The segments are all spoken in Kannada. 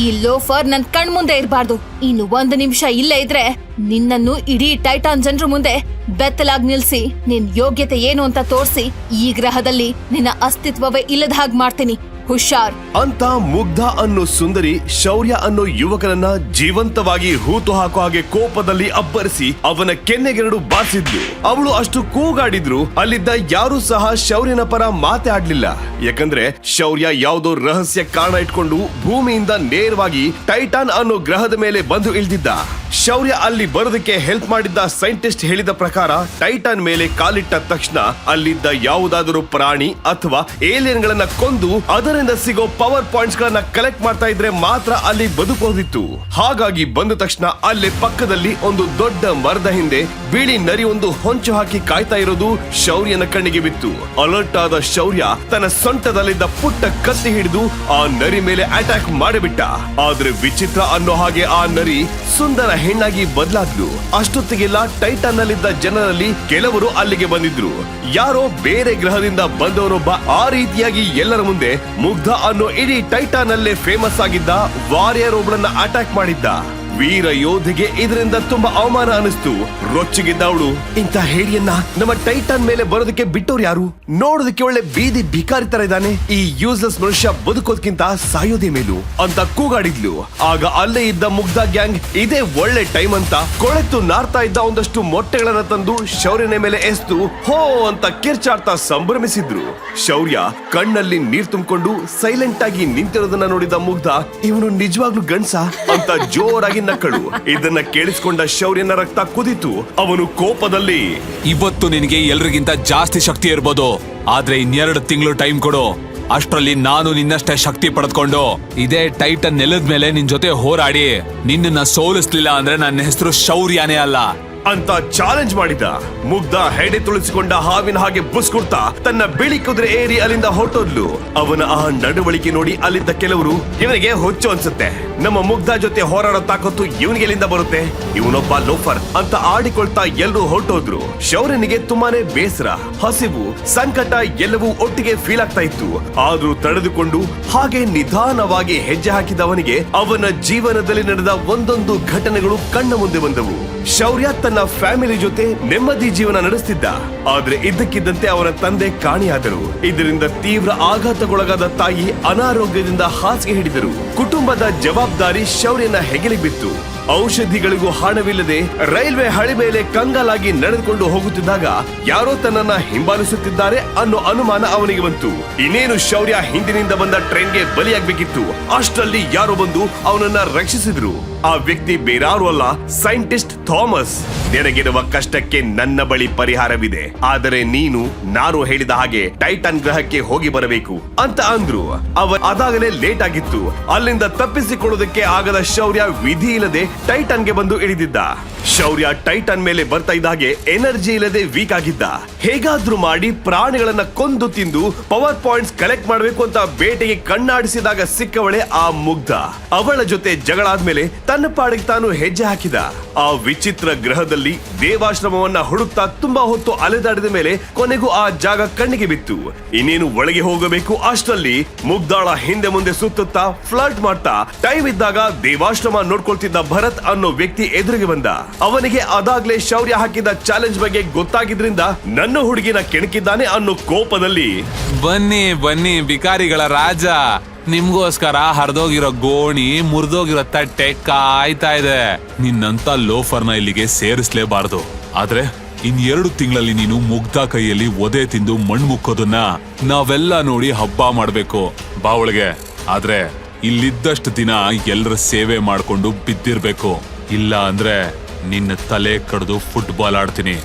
ಈ ಲೋಫರ್ ನನ್ ಕಣ್ ಮುಂದೆ ಇರಬಾರ್ದು. ಇನ್ನು ಒಂದು ನಿಮಿಷ ಇಲ್ಲೇ ಇದ್ರೆ ನಿನ್ನನ್ನು ಇಡೀ ಟೈಟಾನ್ ಜನರ ಮುಂದೆ ಬೆತ್ತಲಾಗ್ ನಿಲ್ಸಿ, ನಿನ್ ಯೋಗ್ಯತೆ ಏನು ಅಂತ ತೋರಿಸಿ, ಈ ಗ್ರಹದಲ್ಲಿ ನಿನ್ನ ಅಸ್ತಿತ್ವವೇ ಇಲ್ಲದ ಹಾಗೆ ಮಾಡ್ತೀನಿ. ಹುಷಾರ್. ಅಂತ ಮುಗ್ಧ ಅನ್ನೋ ಸುಂದರಿ ಶೌರ್ಯ ಅನ್ನೋ ಯುವಕನನ್ನ ಜೀವಂತವಾಗಿ ಹೂತು ಹಾಕೋ ಹಾಗೆ ಕೋಪದಲ್ಲಿ ಅಬ್ಬರಿಸಿ ಅವನ ಕೆನ್ನೆಗೆರಡು ಬಾರಿಸಿದ್ಲು. ಅವಳು ಅಷ್ಟು ಕೂಗಾಡಿದ್ರು ಅಲ್ಲಿದ್ದ ಯಾರು ಸಹ ಶೌರ್ಯನ ಪರ ಮಾತೆ ಆಡ್ಲಿಲ್ಲ. ಯಾಕಂದ್ರೆ ಶೌರ್ಯ ಯಾವುದೋ ರಹಸ್ಯ ಕಾರಣ ಇಟ್ಕೊಂಡು ಭೂಮಿಯಿಂದ ನೇರವಾಗಿ ಟೈಟಾನ್ ಅನ್ನೋ ಗ್ರಹದ ಮೇಲೆ ಬಂದು ಇಳಿದಿದ್ದ. ಶೌರ್ಯ ಅಲ್ಲಿ ಬರೋದಕ್ಕೆ ಹೆಲ್ಪ್ ಮಾಡಿದ್ದ ಸೈಂಟಿಸ್ಟ್ ಹೇಳಿದ ಪ್ರಕಾರ ಟೈಟಾನ್ ಮೇಲೆ ಕಾಲಿಟ್ಟ ತಕ್ಷಣ ಅಲ್ಲಿದ್ದ ಯಾವುದಾದರೂ ಪ್ರಾಣಿ ಅಥವಾ ಏಲಿಯನ್ ಗಳನ್ನ ಕೊಂದು ಅದರಿಂದ ಸಿಗೋ ಪವರ್ ಪಾಯಿಂಟ್ಸ್ ಗಳನ್ನ ಕಲೆಕ್ಟ್ ಮಾಡ್ತಾ ಇದ್ರೆ ಮಾತ್ರ ಅಲ್ಲಿ ಬದುಕೋದಿತ್ತು. ಹಾಗಾಗಿ ಬಂದ ತಕ್ಷಣ ಅಲ್ಲಿ ಪಕ್ಕದಲ್ಲಿ ಒಂದು ದೊಡ್ಡ ಮರದ ಹಿಂದೆ ಬಿಳಿ ನರಿ ಒಂದು ಹೊಂಚು ಹಾಕಿ ಕಾಯ್ತಾ ಇರೋದು ಶೌರ್ಯನ ಕಣ್ಣಿಗೆ ಬಿತ್ತು. ಅಲರ್ಟ್ ಆದ ಶೌರ್ಯ ತನ್ನ ಸೊಂಟದಲ್ಲಿದ್ದ ಪುಟ್ಟ ಕತ್ತಿ ಹಿಡಿದು ಆ ನರಿ ಮೇಲೆ ಅಟ್ಯಾಕ್ ಮಾಡಿಬಿಟ್ಟ. ಆದ್ರೆ ವಿಚಿತ್ರ ಅನ್ನೋ ಹಾಗೆ ಆ ನರಿ ಸುಂದರ ಹೆಣ್ಣಾಗಿ ಬದಲಾದ್ಲು ಅಷ್ಟೊತ್ತಿಗೆಲ್ಲ ಟೈಟನ್ ನಲ್ಲಿದ್ದ ಜನರಲ್ಲಿ ಕೆಲವರು ಅಲ್ಲಿಗೆ ಬಂದಿದ್ರು. ಯಾರೋ ಬೇರೆ ಗ್ರಹದಿಂದ ಬಂದವರೊಬ್ಬ ಆ ರೀತಿಯಾಗಿ ಎಲ್ಲರ ಮುಂದೆ ಮುಗ್ಧ ಅನ್ನೋ ಇಡೀ ಟೈಟಾನ್ ಅಲ್ಲೇ ಫೇಮಸ್ ಆಗಿದ್ದ ವಾರಿಯರ್ ಒಬ್ಬಳನ್ನ ಅಟ್ಯಾಕ್ ಮಾಡಿದ್ದ. ವೀರ ಯೋಧಿಗೆ ಇದರಿಂದ ತುಂಬಾ ಅವಮಾನ ಅನಿಸ್ತು ರೊಚ್ಚಿಗಿದ್ದ ಇಂತ ಇಂಥ ಹೇಡಿಯನ್ನ ನಮ್ಮ ಟೈಟಾನ್ ಮೇಲೆ ಬರೋದಕ್ಕೆ ಬಿಟ್ಟವ್ರು ಯಾರು? ನೋಡೋದಕ್ಕೆ ಒಳ್ಳೆ ಬೀದಿ ಭಿಕಾರಿ ತರ ಇದ್ದಾನೆ. ಈ ಯೂಸ್ಲೆಸ್ ಮನುಷ್ಯ ಬದುಕೋದ್ಕಿಂತ ಸಾಯೋದೇ ಮೇಲು ಅಂತ ಕೂಗಾಡಿದ್ಲು. ಆಗ ಅಲ್ಲೇ ಇದ್ದ ಮುಗ್ಧ ಗ್ಯಾಂಗ್, ಇದೇ ಒಳ್ಳೆ ಟೈಮ್ ಅಂತ ಕೊಳೆತು ನಾರ್ತಾ ಇದ್ದ ಒಂದಷ್ಟು ಮೊಟ್ಟೆಗಳನ್ನ ತಂದು ಶೌರ್ಯನ ಮೇಲೆ ಎಸ್ತು ಹೋ ಅಂತ ಕಿರ್ಚಾಡ್ತಾ ಸಂಭ್ರಮಿಸಿದ್ರು. ಶೌರ್ಯ ಕಣ್ಣಲ್ಲಿ ನೀರ್ ತುಂಬಿಕೊಂಡು ಸೈಲೆಂಟ್ ಆಗಿ ನಿಂತಿರೋದನ್ನ ನೋಡಿದ ಮುಗ್ಧ, ಇವನು ನಿಜವಾಗ್ಲೂ ಗಂಡ್ಸ? ಅಂತ ಜೋರಾಗಿ ನಕ್ಕಳು ಇದನ್ನ ಕೇಳಿಸ್ಕೊಂಡ ಶೌರ್ಯನ ರಕ್ತ ಕುದಿತು. ಅವನು ಕೋಪದಲ್ಲಿ, ಇವತ್ತು ನಿನಗೆ ಎಲ್ರಿಗಿಂತ ಜಾಸ್ತಿ ಶಕ್ತಿ ಇರ್ಬೋದು. ಆದ್ರೆ ಇನ್ನೆರಡು ತಿಂಗಳು ಟೈಮ್ ಕೊಡು. ಅಷ್ಟರಲ್ಲಿ ನಾನು ನಿನ್ನಷ್ಟೇ ಶಕ್ತಿ ಪಡೆದ್ಕೊಂಡು, ಇದೇ ಟೈಟನ್ ನೆಲದ ಮೇಲೆ ನಿನ್ ಜೊತೆ ಹೋರಾಡಿ. ನಿನ್ನನ್ನ ಸೋಲಿಸ್ಲಿಲ್ಲ ಅಂದ್ರೆ ನನ್ನ ಹೆಸರು ಶೌರ್ಯನೇ ಅಲ್ಲ. ಅಂತ ಚಾಲೆಂಜ್ ಮಾಡಿದ. ಮುಗ್ಧ ಹೆಡೆ ತುಳಿಸಿಕೊಂಡ ಹಾವಿನ ಹಾಗೆ ಬುಸ್ಕುಡ್ತಾ ತನ್ನ ಬಿಳಿ ಕುದುರೆ ಏರಿ ಅಲ್ಲಿಂದ ಹೊರಟೋದ್ಲು. ಅವನ ಆ ನಡವಳಿಕೆ ನೋಡಿ ಅಲ್ಲಿದ್ದ ಕೆಲವರು, ಇವನಿಗೆ ಹೊಚ್ಚು ಅನ್ಸುತ್ತೆ. ನಮ್ಮ ಮುಗ್ಧ ಜೊತೆ ಹೋರಾಡೋ ತಾಕತ್ತು ಇವನಿಗೆ ಎಲ್ಲಿಂದ ಬರುತ್ತೆ? ಇವನೊಬ್ಬ ಲೋಫರ್ ಅಂತ ಆಡಿಕೊಳ್ತಾ ಎಲ್ಲರೂ ಹೊರಟೋದ್ರು. ಶೌರ್ಯನಿಗೆ ತುಂಬಾನೇ ಬೇಸರ, ಹಸಿವು, ಸಂಕಟ ಎಲ್ಲವೂ ಒಟ್ಟಿಗೆ ಫೀಲ್ ಆಗ್ತಾ ಇತ್ತು. ಆದ್ರೂ ತಡೆದುಕೊಂಡು ಹಾಗೆ ನಿಧಾನವಾಗಿ ಹೆಜ್ಜೆ ಹಾಕಿದವನಿಗೆ ಅವನ ಜೀವನದಲ್ಲಿ ನಡೆದ ಒಂದೊಂದು ಘಟನೆಗಳು ಕಣ್ಣ ಮುಂದೆ ಬಂದವು. ಶೌರ್ಯ ತನ್ನ ಫ್ಯಾಮಿಲಿ ಜೊತೆ ನೆಮ್ಮದಿ ಜೀವನ ನಡೆಸ್ತಿದ್ದ. ಆದ್ರೆ ಇದ್ದಕ್ಕಿದ್ದಂತೆ ಅವನ ತಂದೆ ಕಾಣಿಯಾದರು. ಇದರಿಂದ ತೀವ್ರ ಆಘಾತಗೊಳಗಾದ ತಾಯಿ ಅನಾರೋಗ್ಯದಿಂದ ಹಾಸಿಗೆ ಹಿಡಿದರು. ಕುಟುಂಬದ ಜವಾಬ್ದಾರಿ ಶೌರ್ಯನ ಹೆಗಲಿ ಬಿತ್ತು. ಔಷಧಿಗಳಿಗೂ ಹಣವಿಲ್ಲದೆ ರೈಲ್ವೆ ಹಳಿ ಮೇಲೆ ಕಂಗಾಲಾಗಿ ನಡೆದುಕೊಂಡು ಹೋಗುತ್ತಿದ್ದಾಗ ಯಾರೋ ತನ್ನನ್ನ ಹಿಂಬಾಲಿಸುತ್ತಿದ್ದಾರೆ ಅನ್ನೋ ಅನುಮಾನ ಅವನಿಗೆ ಬಂತು. ಇನ್ನೇನು ಶೌರ್ಯ ಹಿಂದಿನಿಂದ ಬಂದ ಟ್ರೈನ್ಗೆ ಬಲಿಯಾಗಬೇಕಿತ್ತು. ಅಷ್ಟರಲ್ಲಿ ಯಾರೋ ಬಂದು ಅವನನ್ನ ರಕ್ಷಿಸಿದ್ರು. ಆ ವ್ಯಕ್ತಿ ಬೇರಾರು ಅಲ್ಲ ಸೈಂಟಿಸ್ಟ್ ಥಾಮಸ್. ನಿನಗಿರುವ ಕಷ್ಟಕ್ಕೆ ನನ್ನ ಬಳಿ ಪರಿಹಾರವಿದೆ. ಆದರೆ ನೀನು, ನಾನು ಹೇಳಿದ ಹಾಗೆ ಟೈಟನ್ ಗ್ರಹಕ್ಕೆ ಹೋಗಿ ಬರಬೇಕು ಅಂತ ಅಂದ್ರು. ಅವ ಅದಾಗಲೇ ಲೇಟ್ ಆಗಿತ್ತು. ಅಲ್ಲಿಂದ ತಪ್ಪಿಸಿಕೊಳ್ಳೋದಕ್ಕೆ ಆಗದ ಶೌರ್ಯ ವಿಧಿ ಇಲ್ಲದೆ ಟೈಟನ್ಗೆ ಬಂದು ಇಳಿದಿದ್ದ. ಶೌರ್ಯ ಟೈಟನ್ ಮೇಲೆ ಬರ್ತಾ ಇದ್ದ ಹಾಗೆ ಎನರ್ಜಿ ಇಲ್ಲದೆ ವೀಕ್ ಆಗಿದ್ದ. ಹೇಗಾದ್ರೂ ಮಾಡಿ ಪ್ರಾಣಿಗಳನ್ನ ಕೊಂದು ತಿಂದು ಪವರ್ ಪಾಯಿಂಟ್ಸ್ ಕಲೆಕ್ಟ್ ಮಾಡಬೇಕು ಅಂತ ಬೇಟೆಗೆ ಕಣ್ಣಾಡಿಸಿದಾಗ ಸಿಕ್ಕವಳೆ ಆ ಮುಗ್ಧ. ಅವಳ ಜೊತೆ ಜಗಳ ಆದ್ಮೇಲೆ ತನ್ನ ಪಾಡಿಗೆ ತಾನು ಹೆಜ್ಜೆ ಹಾಕಿದ. ಆ ವಿಚಿತ್ರ ಗ್ರಹದಲ್ಲಿ ದೇವಾಶ್ರಮವನ್ನ ಹುಡುಕ್ತಾ ತುಂಬಾ ಹೊತ್ತು ಅಲೆದಾಡಿದ ಮೇಲೆ ಕೊನೆಗೂ ಆ ಜಾಗ ಕಣ್ಣಿಗೆ ಬಿತ್ತು. ಇನ್ನೇನು ಒಳಗೆ ಹೋಗಬೇಕು ಅಷ್ಟರಲ್ಲಿ ಮುಗ್ಧಾಳ ಹಿಂದೆ ಮುಂದೆ ಸುತ್ತುತ್ತಾ ಫ್ಲರ್ಟ್ ಮಾಡ್ತಾ ಟೈಮ್ ಇದ್ದಾಗ ದೇವಾಶ್ರಮ ನೋಡ್ಕೊಳ್ತಿದ್ದ ಭರತ್ ಅನ್ನೋ ವ್ಯಕ್ತಿ ಎದುರಿಗೆ ಬಂದ. ಅವನಿಗೆ ಅದಾಗ್ಲೇ ಶೌರ್ಯ ಹಾಕಿದ ಚಾಲೆಂಜ್ ಬಗ್ಗೆ ಗೊತ್ತಾಗಿದ್ರಿಂದ ನನ್ನ ಹುಡುಗಿನ ಕೆಣಕಿದ್ದಾನೆ ಅನ್ನೋ ಕೋಪದಲ್ಲಿ. ಬನ್ನಿ ಬನ್ನಿ ಬಿಕಾರಿಗಳ ರಾಜ. ನಿಮ್ಗೋಸ್ಕರ ಹರಿದೋಗಿರೋ ಗೋಣಿ, ಮುರಿದೋಗಿರೋ ತಟ್ಟೆ ಕಾಯ್ತಾ ಇದೆ. ನಿನ್ನಂತ ಲೋಫರ್ನ ಇಲ್ಲಿಗೆ ಸೇರಿಸ್ಲೇಬಾರದು. ಆದ್ರೆ ಇನ್ ಎರಡು ತಿಂಗಳಲ್ಲಿ ನೀನು ಮುಗ್ಧ ಕೈಯಲ್ಲಿ ಒದೆ ತಿಂದು ಮಣ್ಣು ಮುಕ್ಕೋದನ್ನ ನಾವೆಲ್ಲ ನೋಡಿ ಹಬ್ಬ ಮಾಡ್ಬೇಕು. ಬಾವಳಿಗೆ ಆದ್ರೆ, ಇಲ್ಲಿದ್ದಷ್ಟು ದಿನ ಎಲ್ಲರ ಸೇವೆ ಮಾಡ್ಕೊಂಡು ಬಿದ್ದಿರ್ಬೇಕು. ಇಲ್ಲ ಅಂದ್ರೆ ನಿನ್ನ ತಲೆ ಕಡಿದು ಫುಟ್ಬಾಲ್ ಆಡ್ತೀನಿ.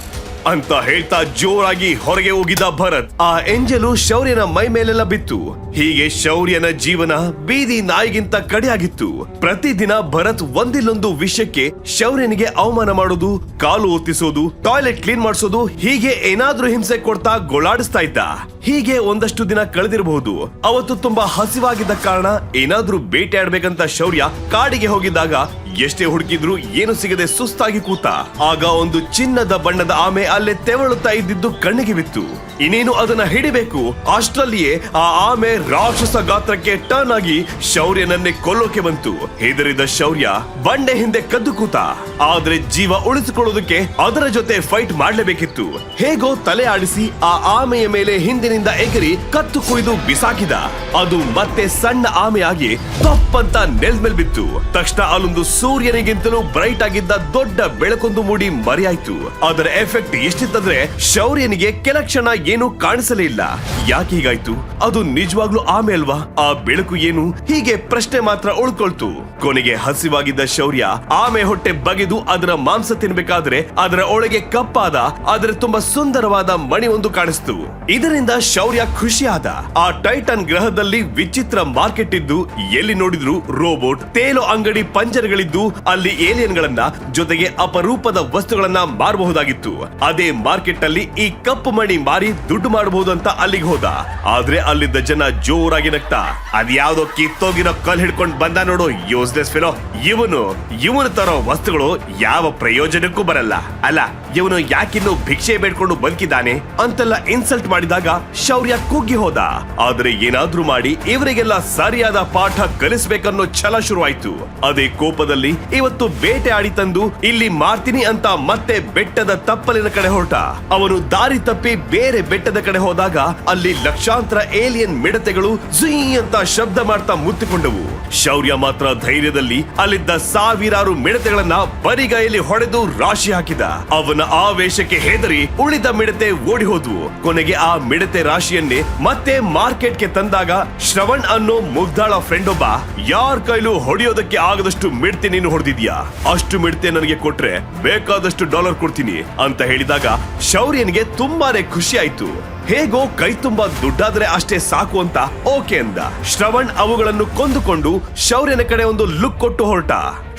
ಅಂತ ಹೇಳ್ತಾ ಜೋರಾಗಿ ಹೊರಗೆ ಹೋಗಿದ್ದ ಭರತ್. ಆ ಎಂಜಲು ಶೌರ್ಯನ ಮೈ ಮೇಲೆಲ್ಲ ಬಿತ್ತು. ಹೀಗೆ ಶೌರ್ಯನ ಜೀವನ ಬೀದಿ ನಾಯಿಗಿಂತ ಕಡೆಯಾಗಿತ್ತು. ಪ್ರತಿದಿನ ಭರತ್ ಒಂದಿಲ್ಲೊಂದು ವಿಷಯಕ್ಕೆ ಶೌರ್ಯನಿಗೆ ಅವಮಾನ ಮಾಡೋದು, ಕಾಲು ಒತ್ತಿಸೋದು, ಟಾಯ್ಲೆಟ್ ಕ್ಲೀನ್ ಮಾಡಿಸೋದು, ಹೀಗೆ ಏನಾದ್ರೂ ಹಿಂಸೆ ಕೊಡ್ತಾ ಗೋಳಾಡಿಸ್ತಾ ಇದ್ದ. ಹೀಗೆ ಒಂದಷ್ಟು ದಿನ ಕಳೆದಿರಬಹುದು. ಅವತ್ತು ತುಂಬಾ ಹಸಿವಾಗಿದ್ದ ಕಾರಣ ಏನಾದ್ರೂ ಬೇಟೆ ಆಡ್ಬೇಕಂತ ಶೌರ್ಯ ಕಾಡಿಗೆ ಹೋಗಿದ್ದಾಗ ಎಷ್ಟೇ ಹುಡುಕಿದ್ರು ಏನು ಸಿಗದೆ ಸುಸ್ತಾಗಿ ಕೂತ. ಆಗ ಒಂದು ಚಿನ್ನದ ಬಣ್ಣದ ಆಮೆ ಅಲ್ಲೇ ತೆವಳುತ್ತಾ ಇದ್ದಿದ್ದು ಕಣ್ಣಿಗೆ ಬಿತ್ತು. ಇನ್ನೇನು ಅದನ್ನ ಹಿಡಿಬೇಕು? ಅಷ್ಟರಲ್ಲಿಯೇ ಆ ಆಮೆ ರಾಕ್ಷಸ ಗಾತ್ರಕ್ಕೆ ಟರ್ನ್ ಆಗಿ ಶೌರ್ಯನನ್ನೇ ಕೊಲ್ಲೋಕೆ ಬಂತು. ಹೆದರಿದ ಶೌರ್ಯ ಬಂಡೆ ಹಿಂದೆ ಕದ್ದು ಕೂತ. ಆದ್ರೆ ಜೀವ ಉಳಿಸಿಕೊಳ್ಳೋದಕ್ಕೆ ಅದರ ಜೊತೆ ಫೈಟ್ ಮಾಡ್ಲೇಬೇಕಿತ್ತು. ಹೇಗೋ ತಲೆ ಆಡಿಸಿ ಆ ಆಮೆಯ ಮೇಲೆ ಹಿಂದಿನಿಂದ ಎಗರಿ ಕತ್ತು ಕುಯ್ದು ಬಿಸಾಕಿದ. ಅದು ಮತ್ತೆ ಸಣ್ಣ ಆಮೆಯಾಗಿ ತಪ್ಪಂತ ನೆಲ್ ಮೇಲ್ ಬಿತ್ತು. ತಕ್ಷಣ ಅಲ್ಲೊಂದು ಸೂರ್ಯನಿಗಿಂತಲೂ ಬ್ರೈಟ್ ಆಗಿದ್ದ ದೊಡ್ಡ ಬೆಳಕೊಂದು ಮೂಡಿ ಮರೆಯಾಯ್ತು. ಅದರ ಎಫೆಕ್ಟ್ ಎಷ್ಟಿತ್ತಂದ್ರೆ ಶೌರ್ಯನಿಗೆ ಕೆಲ ಕ್ಷಣ ಏನು ಕಾಣಿಸಲೇ ಇಲ್ಲ. ಯಾಕೆ ಹೀಗಾಯ್ತು? ಅದು ನಿಜವಾಗ್ಲೂ ಆಮೇಲ್ವಾ ಆ ಬೆಳಕು ಏನು? ಹೀಗೆ ಪ್ರಶ್ನೆ ಮಾತ್ರ ಉಳ್ಕೊಳ್ತು. ಕೊನೆಗೆ ಹಸಿವಾಗಿದ್ದ ಶೌರ್ಯ ಆಮೆ ಹೊಟ್ಟೆ ಬಗೆದು ಅದರ ಮಾಂಸ ತಿನ್ಬೇಕಾದ್ರೆ ಅದರ ಒಳಗೆ ಕಪ್ಪಾದ, ಆದ್ರೆ ತುಂಬಾ ಸುಂದರವಾದ ಮಣಿ ಒಂದು ಕಾಣಿಸ್ತು. ಇದರಿಂದ ಶೌರ್ಯ ಖುಷಿಯಾದ. ಆ ಟೈಟನ್ ಗ್ರಹದಲ್ಲಿ ವಿಚಿತ್ರ ಮಾರ್ಕೆಟ್ ಇದ್ದು, ಎಲ್ಲಿ ನೋಡಿದ್ರು ರೋಬೋಟ್, ತೇಲು ಅಂಗಡಿ ಪಂಜರಗಳಿದ್ದು, ಅಲ್ಲಿ ಏಲಿಯನ್ ಗಳನ್ನ ಜೊತೆಗೆ ಅಪರೂಪದ ವಸ್ತುಗಳನ್ನ ಮಾರಬಹುದಾಗಿತ್ತು. ಅದೇ ಮಾರ್ಕೆಟ್ ಅಲ್ಲಿ ಈ ಕಪ್ಪು ಮಣಿ ಮಾರಿ ದುಡ್ಡು ಮಾಡಬಹುದು ಅಂತ ಅಲ್ಲಿಗೆ ಹೋದ. ಆದ್ರೆ ಅಲ್ಲಿದ್ದ ಜನ ಜೋರಾಗಿ ನಗ್ತಾ. ಅದ್ಯಾವ್ದೋ ಕಿತ್ತೋಗಿರೋ ಕಲ್ ಹಿಡ್ಕೊಂಡ್ ಬಂದ ನೋಡು ಯೂಸ್ಲೆಸ್ ಫಿಲೋ ಇವನು ಇವನು ತರೋ ವಸ್ತುಗಳು ಯಾವ ಪ್ರಯೋಜನಕ್ಕೂ ಬರಲ್ಲ. ಅಲ್ಲ, ಇವನು ಯಾಕಿನ್ನು ಭಿಕ್ಷೆ ಬೇಡ್ಕೊಂಡು ಬದುಕಿದ್ದಾನೆ? ಅಂತೆಲ್ಲ ಇನ್ಸಲ್ಟ್ ಮಾಡಿದಾಗ ಶೌರ್ಯ ಕುಗ್ಗಿ ಹೋದ. ಆದ್ರೆ ಏನಾದ್ರೂ ಮಾಡಿ ಇವರಿಗೆಲ್ಲ ಸರಿಯಾದ ಪಾಠ ಕಲಿಸ್ಬೇಕನ್ನೋ ಛಲ ಶುರುವಾಯ್ತು. ಅದೇ ಕೋಪದಲ್ಲಿ ಇವತ್ತು ಬೇಟೆ ಆಡಿ ತಂದು ಇಲ್ಲಿ ಮಾರ್ತೀನಿ ಅಂತ ಮತ್ತೆ ಬೆಟ್ಟದ ತಪ್ಪಲಿನ ಕಡೆ ಹೊರಟ. ಅವನು ದಾರಿ ತಪ್ಪಿ ಬೇರೆ ಬೆಟ್ಟದ ಕಡೆ ಹೋದಾಗ ಅಲ್ಲಿ ಲಕ್ಷಾಂತರ ಏಲಿಯನ್ ಮಿಡತೆಗಳು ಝೀ ಅಂತ ಶಬ್ದ ಮಾಡ್ತಾ ಮುತ್ತಿಕೊಂಡವು. ಶೌರ್ಯ ಮಾತ್ರ ಧೈರ್ಯದಲ್ಲಿ ಅಲ್ಲಿದ್ದ ಸಾವಿರಾರು ಮಿಡತೆಗಳನ್ನ ಬರಿಗೈಯಲ್ಲಿ ಹೊಡೆದು ರಾಶಿ ಹಾಕಿದ. ಅವನ ಆವೇಶಕ್ಕೆ ಹೆದರಿ ಉಳಿದ ಮಿಡತೆ ಓಡಿ ಹೋದ್ವು ಕೊನೆಗೆ ಆ ಮಿಡತೆ ರಾಶಿಯನ್ನೇ ಮತ್ತೆ ಮಾರ್ಕೆಟ್ಗೆ ತಂದಾಗ ಶ್ರವಣ್ ಅನ್ನೋ ಮುಗ್ದಾಳ ಫ್ರೆಂಡ್ ಒಬ್ಬ ಯಾರ್ ಕೈಲೂ ಹೊಡೆಯೋದಕ್ಕೆ ಆಗದಷ್ಟು ಮಿಡತೆ ನೀನು ಹೊಡೆದಿದ್ಯಾ? ಅಷ್ಟು ಮಿಡತೆ ನನಗೆ ಕೊಟ್ರೆ ಬೇಕಾದಷ್ಟು ಡಾಲರ್ ಕೊಡ್ತೀನಿ ಅಂತ ಹೇಳಿದಾಗ ಶೌರ್ಯನಿಗೆ ತುಂಬಾನೇ ಖುಷಿ ಆಯ್ತು. ಹೇಗೋ ಕೈ ತುಂಬಾ ದುಡ್ಡಾದ್ರೆ ಅಷ್ಟೇ ಸಾಕು ಅಂತ ಓಕೆ ಅಂದ. ಶ್ರವಣ್ ಅವುಗಳನ್ನು ಕೊಂದುಕೊಂಡು ಶೌರ್ಯನ ಕಡೆ ಒಂದು ಲುಕ್ ಕೊಟ್ಟು ಹೊರಟ.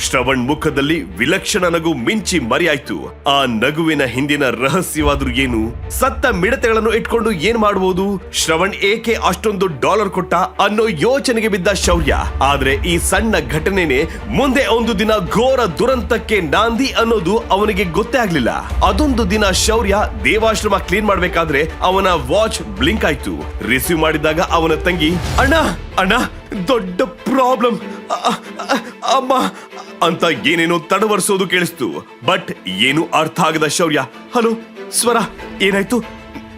ಶ್ರವಣ್ ಮುಖದಲ್ಲಿ ವಿಲಕ್ಷಣ ನಗು ಮಿಂಚಿ ಮರೆಯಾಯ್ತು. ಆ ನಗುವಿನ ಹಿಂದಿನ ರಹಸ್ಯವಾದ್ರೂ ಏನು? ಸತ್ತ ಮಿಡತೆಗಳನ್ನು ಇಟ್ಕೊಂಡು ಏನ್ ಮಾಡಬಹುದು ಶ್ರವಣ್ ಏಕೆ ಅಷ್ಟೊಂದು ಡಾಲರ್ ಕೊಟ್ಟ ಅನ್ನೋ ಯೋಚನೆಗೆ ಬಿದ್ದ ಶೌರ್ಯ. ಆದ್ರೆ ಈ ಸಣ್ಣ ಘಟನೆನೆ ಮುಂದೆ ಒಂದು ದಿನ ಘೋರ ದುರಂತಕ್ಕೆ ನಾಂದಿ ಅನ್ನೋದು ಅವನಿಗೆ ಗೊತ್ತೇ ಆಗ್ಲಿಲ್ಲ. ಅದೊಂದು ದಿನ ಶೌರ್ಯ ದೇವಾಶ್ರಮ ಕ್ಲೀನ್ ಮಾಡ್ಬೇಕಾದ್ರೆ ಅವನ ವಾಚ್ ಬ್ಲಿಂಕ್ ಆಯ್ತು. ರಿಸೀವ್ ಮಾಡಿದಾಗ ಅವನ ತಂಗಿ, ಅಣ್ಣ ಅಣ್ಣ ದೊಡ್ಡ ಪ್ರಾಬ್ಲಮ್. ಅಮ್ಮ. ಅಂತ ಏನೇನೋ ತಡವರ್ಸೋದು ಕೇಳಿಸ್ತು. ಬಟ್ ಏನು ಅರ್ಥ ಆಗದ ಶೌರ್ಯ. ಹಲೋ, ಸ್ವರ, ಏನಾಯ್ತು?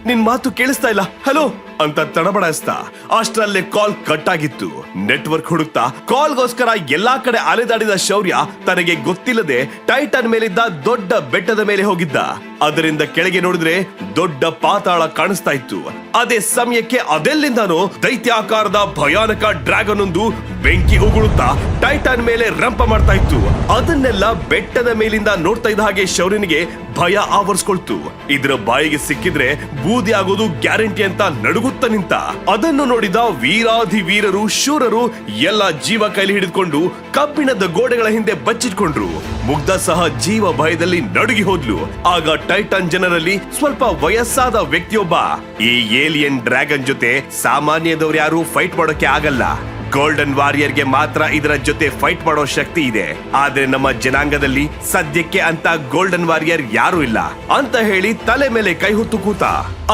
ನಿನ್ ಮಾತು ಕೇಳಿಸ್ತಾ ಇಲ್ಲ. ಹಲೋ? ಅಂತ ತಡಬಡಿಸ್ತಾ ಅಷ್ಟರಲ್ಲೇ ಕಾಲ್ ಕಟ್ ಆಗಿತ್ತು ನೆಟ್ವರ್ಕ್ ಹುಡುಕ್ತಾ ಕಾಲ್ಗೋಸ್ಕರ ಎಲ್ಲಾ ಕಡೆ ಅಲೆದಾಡಿದ ಶೌರ್ಯ ತನಗೆ ಗೊತ್ತಿಲ್ಲದೆ ಟೈಟನ್ ಮೇಲಿದ್ದ ದೊಡ್ಡ ಬೆಟ್ಟದ ಮೇಲೆ ಹೋಗಿದ್ದ. ಅದರಿಂದ ಕೆಳಗೆ ನೋಡಿದ್ರೆ ದೊಡ್ಡ ಪಾತಾಳ ಕಾಣಿಸ್ತಾ ಇತ್ತು. ಅದೇ ಸಮಯಕ್ಕೆ ಅದೆಲ್ಲಿಂದಾನೋ ದೈತ್ಯಾಕಾರದ ಭಯಾನಕ ಡ್ರ್ಯಾಗನ್ ಒಂದು ಬೆಂಕಿ ಉಗುಳುತ್ತಾ ಟೈಟಾನ್ ಮೇಲೆ ರಂಪ ಮಾಡ್ತಾ ಇತ್ತು. ಅದನ್ನೆಲ್ಲ ಬೆಟ್ಟದ ಮೇಲಿಂದ ನೋಡ್ತಾ ಇದ್ದ ಹಾಗೆ ಶೌರ್ಯನಿಗೆ ಭಯ ಆವರಿಸ್ಕೊಳ್ತು. ಇದರ ಬಾಯಿಗೆ ಸಿಕ್ಕಿದ್ರೆ ಬೂದಿ ಆಗೋದು ಗ್ಯಾರಂಟಿ ಅಂತ ನಡುಗುತ್ತ ನಿಂತ. ಅದನ್ನು ನೋಡಿದ ವೀರಾಧಿ ವೀರರು, ಶೂರರು ಎಲ್ಲ ಜೀವ ಕೈಲಿ ಹಿಡಿದುಕೊಂಡು ಕಬ್ಬಿಣದ ಗೋಡೆಗಳ ಹಿಂದೆ ಬಚ್ಚಿಟ್ಕೊಂಡ್ರು. ಮುಗ್ಧ ಸಹ ಜೀವ ಭಯದಲ್ಲಿ ನಡುಗಿ ಹೋದ್ಲು. ಆಗ ಟೈಟಾನ್ ಜನರಲ್ಲಿ ಸ್ವಲ್ಪ ವಯಸ್ಸಾದ ವ್ಯಕ್ತಿಯೊಬ್ಬ. ಈ ಏಲಿಯನ್ ಡ್ರ್ಯಾಗನ್ ಜೊತೆ ಸಾಮಾನ್ಯದವ್ರು ಯಾರು ಫೈಟ್ ಮಾಡೋಕೆ ಆಗಲ್ಲ. ಗೋಲ್ಡನ್ ವಾರಿಯರ್ಗೆ ಮಾತ್ರ ಇದರ ಜೊತೆ ಫೈಟ್ ಮಾಡೋ ಶಕ್ತಿ ಇದೆ. ಆದ್ರೆ ನಮ್ಮ ಜನಾಂಗದಲ್ಲಿ ಸದ್ಯಕ್ಕೆ ಅಂತ ಗೋಲ್ಡನ್ ವಾರಿಯರ್ ಯಾರು ಇಲ್ಲ. ಅಂತ ಹೇಳಿ ತಲೆ ಮೇಲೆ ಕೈ ಹೊತ್ತು ಕೂತ,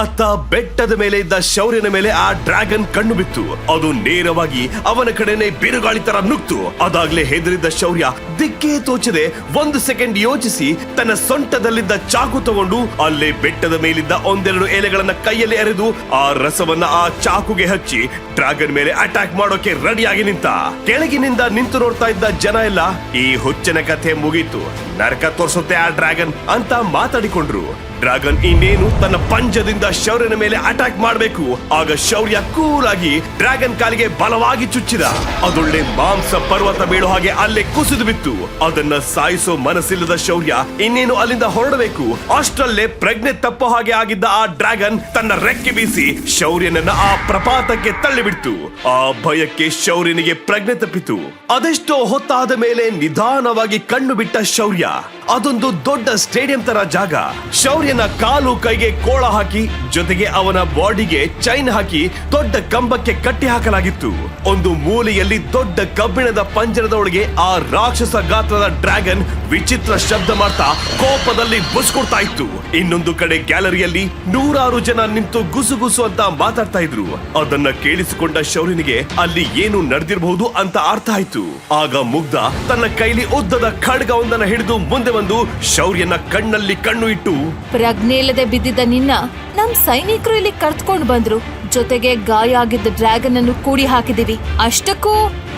ಅತ್ತ ಬೆಟ್ಟದ ಮೇಲೆ ಇದ್ದ ಶೌರ್ಯನ ಮೇಲೆ ಆ ಡ್ರ್ಯಾಗನ್ ಕಣ್ಣು ಬಿತ್ತು. ಅದು ನೇರವಾಗಿ ಅವನ ಕಡೆನೆ ಬಿರುಗಾಳಿ ತರ ನುಗ್ತು. ಅದಾಗ್ಲೇ ಹೆದರಿದ್ದ ಶೌರ್ಯ ದಿಕ್ಕೇ ತೋಚದೆ ಒಂದು ಸೆಕೆಂಡ್ ಯೋಚಿಸಿ ತನ್ನ ಸೊಂಟದಲ್ಲಿದ್ದ ಚಾಕು ತಗೊಂಡು ಅಲ್ಲೇ ಬೆಟ್ಟದ ಮೇಲಿದ್ದ ಒಂದೆರಡು ಎಲೆಗಳನ್ನ ಕೈಯಲ್ಲಿ ಎರೆದು ಆ ರಸವನ್ನ ಆ ಚಾಕುಗೆ ಹಚ್ಚಿ ಡ್ರ್ಯಾಗನ್ ಮೇಲೆ ಅಟ್ಯಾಕ್ ಮಾಡೋಕೆ ರೆಡಿಯಾಗಿ ನಿಂತ ಕೆಳಗಿನಿಂದ ನಿಂತು ನೋಡ್ತಾ ಇದ್ದ ಜನ ಎಲ್ಲ ಈ ಹುಚ್ಚನ ಕಥೆ ಮುಗೀತು. ನರಕ ತೋರ್ಸುತ್ತೆ ಆ ಡ್ರ್ಯಾಗನ್ ಅಂತ ಮಾತಾಡಿಕೊಂಡ್ರು. ಡ್ರ್ಯಾಗನ್ ಇನ್ನೇನು ತನ್ನ ಪಂಜದಿಂದ ಶೌರ್ಯನ ಮೇಲೆ ಅಟ್ಯಾಕ್ ಮಾಡಬೇಕು. ಆಗ ಶೌರ್ಯ ಕೂಲ್ ಆಗಿ ಡ್ರ್ಯಾಗನ್ ಕಾಲಿಗೆ ಬಲವಾಗಿ ಚುಚ್ಚಿದ. ಅದೊಳ್ಳೆ ಮಾಂಸ ಪರ್ವತ ಬೀಳೋ ಹಾಗೆ ಅಲ್ಲೇ ಕುಸಿದು ಬಿತ್ತು. ಅದನ್ನ ಸಾಯಿಸೋ ಮನಸ್ಸಿಲ್ಲದ ಶೌರ್ಯ ಇನ್ನೇನು ಅಲ್ಲಿಂದ ಹೊರಡಬೇಕು. ಅಷ್ಟಲ್ಲೇ ಪ್ರಜ್ಞೆ ತಪ್ಪೋ ಹಾಗೆ ಆಗಿದ್ದ ಆ ಡ್ರ್ಯಾಗನ್ ತನ್ನ ರೆಕ್ಕೆ ಬೀಸಿ ಶೌರ್ಯನನ್ನ ಆ ಪ್ರಪಾತಕ್ಕೆ ತಳ್ಳಿಬಿಡ್ತು. ಆ ಭಯಕ್ಕೆ ಶೌರ್ಯನಿಗೆ ಪ್ರಜ್ಞೆ ತಪ್ಪಿತು. ಅದೆಷ್ಟೋ ಹೊತ್ತಾದ ಮೇಲೆ ನಿಧಾನವಾಗಿ ಕಣ್ಣು ಬಿಟ್ಟ ಶೌರ್ಯ ಅದೊಂದು ದೊಡ್ಡ ಸ್ಟೇಡಿಯಂ ತರ ಜಾಗ. ಶೌರ್ಯನ ಕಾಲು ಕೈಗೆ ಕೋಳ ಹಾಕಿ, ಜೊತೆಗೆ ಅವನ ಬಾಡಿಗೆ ಚೈನ್ ಹಾಕಿ ದೊಡ್ಡ ಕಂಬಕ್ಕೆ ಕಟ್ಟಿ ಹಾಕಲಾಗಿತ್ತು. ಒಂದು ಮೂಲೆಯಲ್ಲಿ ದೊಡ್ಡ ಕಬ್ಬಿಣದ ಪಂಜರದ ಒಳಗೆ ಆ ರಾಕ್ಷಸ ಗಾತ್ರದ ಡ್ರ್ಯಾಗನ್ ವಿಚಿತ್ರ ಶಬ್ದ ಮಾಡ್ತಾ ಕೋಪದಲ್ಲಿ ಬುಸ್ಕೊಡ್ತಾ ಇತ್ತು. ಇನ್ನೊಂದು ಕಡೆ ಗ್ಯಾಲರಿಯಲ್ಲಿ ನೂರಾರು ಜನ ನಿಂತು ಗುಸುಗುಸು ಅಂತ ಮಾತಾಡ್ತಾ ಇದ್ರು. ಅದನ್ನ ಕೇಳಿಸಿಕೊಂಡ ಶೌರ್ಯನಿಗೆ ಅಲ್ಲಿ ಏನು ನಡೆದಿರಬಹುದು ಅಂತ ಅರ್ಥ ಆಯ್ತು. ಆಗ ಮುಗ್ಧ ತನ್ನ ಕೈಲಿ ಉದ್ದದ ಖಡ್ಗವೊಂದನ್ನ ಹಿಡಿದು ಮುಂದೆ ಬಂದು ಶೌರ್ಯನ ಕಣ್ಣಲ್ಲಿ ಕಣ್ಣು ಇಟ್ಟು ಪ್ರಜ್ಞೆ ಇಲ್ಲದೆ ಬಿದ್ದಿದ್ದ ನಿನ್ನ ನಮ್ ಸೈನಿಕರು ಇಲ್ಲಿ ಕರ್ತ್ಕೊಂಡ್ ಬಂದ್ರು. ಜೊತೆಗೆ ಗಾಯ ಆಗಿದ್ದ ಡ್ರ್ಯಾಗನ್ ಅನ್ನು ಕೂಡಿ ಹಾಕಿದೀವಿ ಅಷ್ಟಕ್ಕೂ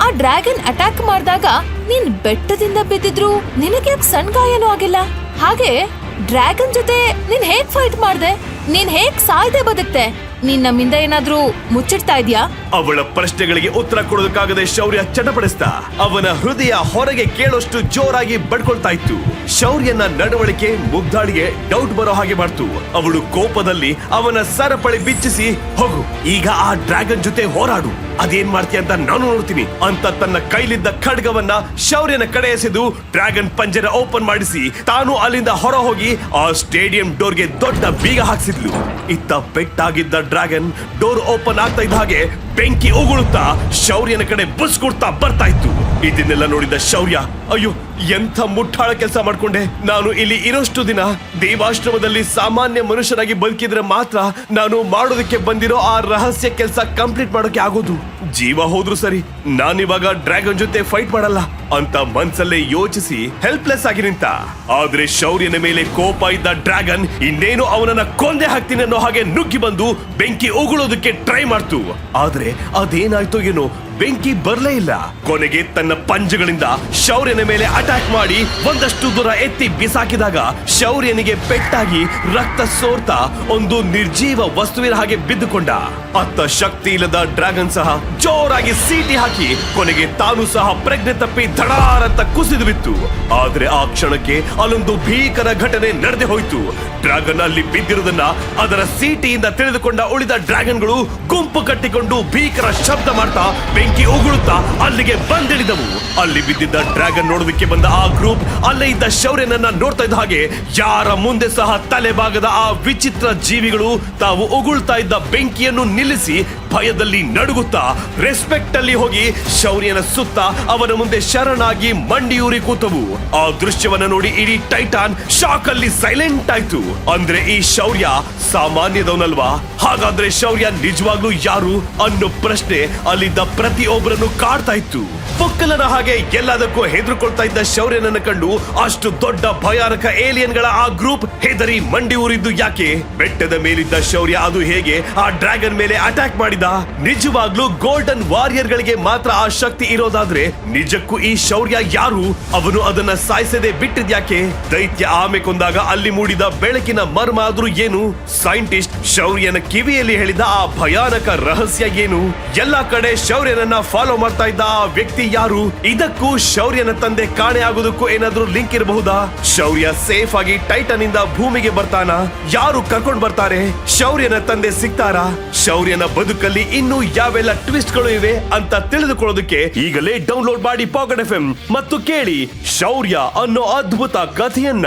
ಆ ಡ್ರ್ಯಾಗನ್ ಅಟ್ಯಾಕ್ ಮಾಡಿದಾಗ ನೀನ್ ಬೆಟ್ಟದಿಂದ ಬಿದ್ದಿದ್ರು ನಿನಗೆ ಸಣ್ಣ ಗಾಯನೂ ಆಗಿಲ್ಲ? ಹಾಗೆ ಡ್ರ್ಯಾಗನ್ ಜೊತೆ ನೀನ್ ಹೇಗ್ ಫೈಟ್ ಮಾಡ್ದೆ? ನೀನ್ ಹೇಗ್ ಸಾಯ್ದೆ ಬದುಕ್ತೆ ನೀನ್ ನಮ್ಮಿಂದ ಏನಾದ್ರೂ ಮುಚ್ಚಿಡ್ತಾ ಇದ್ಯಾ? ಅವಳ ಪ್ರಶ್ನೆಗಳಿಗೆ ಉತ್ತರ ಕೊಡೋದಕ್ಕಾಗದೆ ಶೌರ್ಯ ಚಟಪಡಿಸ್ತಾ ಅವನ ಹೃದಯ ಹೊರಗೆ ಕೇಳೋಷ್ಟು ಜೋರಾಗಿ ಬಡ್ಕೊಳ್ತಾ ಇತ್ತು. ಶೌರ್ಯನ ನಡವಳಿಕೆ ಮುಗ್ಧಾಳಿಗೆ ಡೌಟ್ ಬರೋ ಹಾಗೆ ಮಾಡ್ತು. ಅವಳು ಕೋಪದಲ್ಲಿ ಅವನ ಸರಪಳಿ ಬಿಚ್ಚಿಸಿ, ಹೋಗು, ಈಗ ಆ ಡ್ರ್ಯಾಗನ್ ಜೊತೆ ಹೋರಾಡು. ಅದೇನ್ ಮಾಡ್ತೀಯ ಅಂತ ನಾನು ನೋಡ್ತೀನಿ. ಅಂತ ತನ್ನ ಕೈಲಿದ್ದ ಖಡ್ಗವನ್ನ ಶೌರ್ಯನ ಕಡೆ ಎಸೆದು ಡ್ರ್ಯಾಗನ್ ಪಂಜರ ಓಪನ್ ಮಾಡಿಸಿ ತಾನು ಅಲ್ಲಿಂದ ಹೊರ ಹೋಗಿ ಆ ಸ್ಟೇಡಿಯಂ ಡೋರ್ಗೆ ದೊಡ್ಡ ಬೀಗ ಹಾಕ್ಸಿದ್ಲು. ಇತ್ತ ಪೆಟ್ಟಾಗಿದ್ದ ಡ್ರ್ಯಾಗನ್ ಡೋರ್ ಓಪನ್ ಆಗ್ತಾ ಇದ್ದ ಹಾಗೆ ಬೆಂಕಿ ಉಗುಳುತ್ತಾ ಶೌರ್ಯನ ಕಡೆ ಬುಸ್ ಕೊಡ್ತಾ ಬರ್ತಾ ಇತ್ತು. ಇದನ್ನೆಲ್ಲ ನೋಡಿದ ಶೌರ್ಯ, ಅಯ್ಯೋ ಎಂಥ ಮುಟ್ಟಾಳ ಕೆಲಸ ಮಾಡ್ಕೊಂಡೆ? ನಾನು ಇಲ್ಲಿ ಇರೋಷ್ಟು ದಿನ ದೇವಾಶ್ರಮದಲ್ಲಿ ಸಾಮಾನ್ಯ ಮನುಷ್ಯನಾಗಿ ಬದುಕಿದ್ರೆ ಮಾತ್ರ ನಾನು ಮಾಡೋದಕ್ಕೆ ಬಂದಿರೋ ಆ ರಹಸ್ಯ ಕೆಲಸ ಕಂಪ್ಲೀಟ್ ಮಾಡೋಕೆ ಆಗೋದು. ಜೀವ ಹೋದ್ರು ಸರಿ, ನಾನಿವಾಗ ಡ್ರ್ಯಾಗನ್ ಜೊತೆ ಫೈಟ್ ಮಾಡಲ್ಲ. ಅಂತ ಮನ್ಸಲ್ಲೇ ಯೋಚಿಸಿ ಹೆಲ್ಪ್ಲೆಸ್ ಆಗಿ ನಿಂತ. ಆದ್ರೆ ಶೌರ್ಯನ ಮೇಲೆ ಕೋಪ ಇದ್ದ ಡ್ರ್ಯಾಗನ್ ಇನ್ನೇನು ಅವನನ್ನ ಕೊಂದೆ ಹಾಕ್ತೀನಿ ಅನ್ನೋ ಹಾಗೆ ನುಗ್ಗಿ ಬಂದು ಬೆಂಕಿ ಉಗುಳೋದಕ್ಕೆ ಟ್ರೈ ಮಾಡ್ತು. ಆದ್ರೆ ಅದೇನಾಯ್ತೋ ಏನೋ ಬೆಂಕಿ ಬರಲೇ ಇಲ್ಲ. ಕೊನೆಗೆ ತನ್ನ ಪಂಜಗಳಿಂದ ಶೌರ್ಯನ ಮೇಲೆ ಅಟ್ಯಾಕ್ ಮಾಡಿ ಒಂದಷ್ಟು ದೂರ ಎತ್ತಿ ಬಿಸಾಕಿದಾಗ ಶೌರ್ಯನಿಗೆ ಪೆಟ್ಟಾಗಿ ರಕ್ತ ಸೋರ್ತಾ ಒಂದು ನಿರ್ಜೀವ ವಸ್ತುವಿನ ಹಾಗೆ ಬಿದ್ದುಕೊಂಡ. ಅತ್ತ ಶಕ್ತಿ ಇಲ್ಲದ ಡ್ರ್ಯಾಗನ್ ಸಹ ಜೋರಾಗಿ ಸೀಟಿ ಹಾಕಿ ಕೊನೆಗೆ ತಾನು ಸಹ ಪ್ರಜ್ಞೆ ತಪ್ಪಿ ಧಡಾರಂತ ಕುಸಿದು ಬಿತ್ತು. ಆದ್ರೆ ಆ ಕ್ಷಣಕ್ಕೆ ಅಲ್ಲೊಂದು ಭೀಕರ ಘಟನೆ ನಡೆದೇ ಹೋಯ್ತು. ಡ್ರ್ಯಾಗನ್ ಅಲ್ಲಿ ಬಿದ್ದಿರುವುದನ್ನ ಅದರ ಸೀಟಿಯಿಂದ ತಿಳಿದುಕೊಂಡ ಉಳಿದ ಡ್ರ್ಯಾಗನ್ಗಳು ಗುಂಪು ಕಟ್ಟಿಕೊಂಡು ಭೀಕರ ಶಬ್ದ ಮಾಡ್ತಾ ಬೆಂಕಿ ಉಗುಳುತ್ತಾ ಅಲ್ಲಿಗೆ ಬಂದಿಳಿದವು. ಅಲ್ಲಿ ಬಿದ್ದಿದ್ದ ಡ್ರ್ಯಾಗನ್ ನೋಡೋದಕ್ಕೆ ಬಂದ ಆ ಗ್ರೂಪ್ ಅಲ್ಲೇ ಇದ್ದ ಶೌರ್ಯನನ್ನ ನೋಡ್ತಾ ಇದ್ದ ಹಾಗೆ ಯಾರ ಮುಂದೆ ಸಹ ತಲೆಬಾಗದ ಆ ವಿಚಿತ್ರ ಜೀವಿಗಳು ತಾವು ಉಗುಳ್ತಾ ಇದ್ದ ಬೆಂಕಿಯನ್ನು ನಿಲ್ಲಿಸಿ ಭಯದಲ್ಲಿ ನಡುಗುತ್ತಾ ರೆಸ್ಪೆಕ್ಟ್ ಅಲ್ಲಿ ಹೋಗಿ ಶೌರ್ಯನ ಸುತ್ತ ಅವನ ಮುಂದೆ ಶರಣಾಗಿ ಮಂಡಿಯೂರಿ ಕೂತವು. ಆ ದೃಶ್ಯವನ್ನ ನೋಡಿ ಇಡೀ ಟೈಟಾನ್ ಶಾಕ್ ಅಲ್ಲಿ ಸೈಲೆಂಟ್ ಆಯ್ತು. ಅಂದ್ರೆ ಈ ಶೌರ್ಯ ಸಾಮಾನ್ಯದವನಲ್ವಾ? ಹಾಗಾದ್ರೆ ಶೌರ್ಯ ನಿಜವಾಗ್ಲೂ ಯಾರು ಅನ್ನೋ ಪ್ರಶ್ನೆ ಅಲ್ಲಿದ್ದ ಪ್ರತಿಯೊಬ್ಬರನ್ನು ಕಾಡ್ತಾ ಇತ್ತು. ಪೊಕ್ಕಲನ ಹಾಗೆ ಎಲ್ಲದಕ್ಕೂ ಹೆದರ್ಕೊಳ್ತಾ ಇದ್ದ ಶೌರ್ಯನನ್ನ ಕಂಡು ಅಷ್ಟು ದೊಡ್ಡ ಭಯಾನಕ ಏಲಿಯನ್ಗಳ ಆ ಗ್ರೂಪ್ ಹೆದರಿ ಮಂಡಿ ಊರಿದ್ದು ಯಾಕೆ? ಬೆಟ್ಟದ ಮೇಲಿದ್ದ ಶೌರ್ಯ ಅದು ಹೇಗೆ? ಆ ಡ್ರ್ಯಾಗನ್ ಮೇಲೆ ಅಟ್ಯಾಕ್ ಮಾಡಿದ ನಿಜವಾಗ್ಲೂ ಗೋಲ್ಡನ್ ವಾರಿಯರ್ ಗಳಿಗೆ ಮಾತ್ರ ಆ ಶಕ್ತಿ ಇರೋದಾದ್ರೆ ನಿಜಕ್ಕೂ ಈ ಶೌರ್ಯ ಯಾರು? ಅವನು ಅದನ್ನ ಸಾಯಿಸದೆ ಬಿಟ್ಟಿದ್ಯಾಕೆ? ದೈತ್ಯ ಆಮೆ ಕೊಂದಾಗ ಅಲ್ಲಿ ಮೂಡಿದ ಬೆಳಕಿನ ಮರ್ಮ ಆದ್ರೂ ಏನು? ಸೈಂಟಿಸ್ಟ್ ಶೌರ್ಯನ ಕಿವಿಯಲ್ಲಿ ಹೇಳಿದ ಆ ಭಯಾನಕ ರಹಸ್ಯ ಏನು? ಎಲ್ಲಾ ಕಡೆ ಶೌರ್ಯನನ್ನ ಫಾಲೋ ಮಾಡ್ತಾ ಇದ್ದ ಆ ವ್ಯಕ್ತಿ ಯಾರು? ಇದಕ್ಕೂ ಶೌರ್ಯನ ತಂದೆ ಕಾಣೆ ಆಗೋದಕ್ಕೂ ಏನಾದ್ರೂ ಲಿಂಕ್ ಇರಬಹುದಾ? ಶೌರ್ಯ ಸೇಫ್ ಆಗಿ ಟೈಟನ್ ಇಂದ ಭೂಮಿಗೆ ಬರ್ತಾನ? ಯಾರು ಕರ್ಕೊಂಡ್ ಬರ್ತಾರೆ? ಶೌರ್ಯನ ತಂದೆ ಸಿಗ್ತಾರಾ? ಶೌರ್ಯನ ಬದುಕಲ್ಲಿ ಇನ್ನೂ ಯಾವೆಲ್ಲ ಟ್ವಿಸ್ಟ್ಗಳು ಇವೆ ಅಂತ ತಿಳಿದುಕೊಳ್ಳೋದಕ್ಕೆ ಈಗಲೇ ಡೌನ್ಲೋಡ್ ಮಾಡಿ ಪಾಕೆಟ್ ಎಫ್ ಮತ್ತು ಕೇಳಿ ಶೌರ್ಯ ಅನ್ನೋ ಅದ್ಭುತ ಕಥೆಯನ್ನ.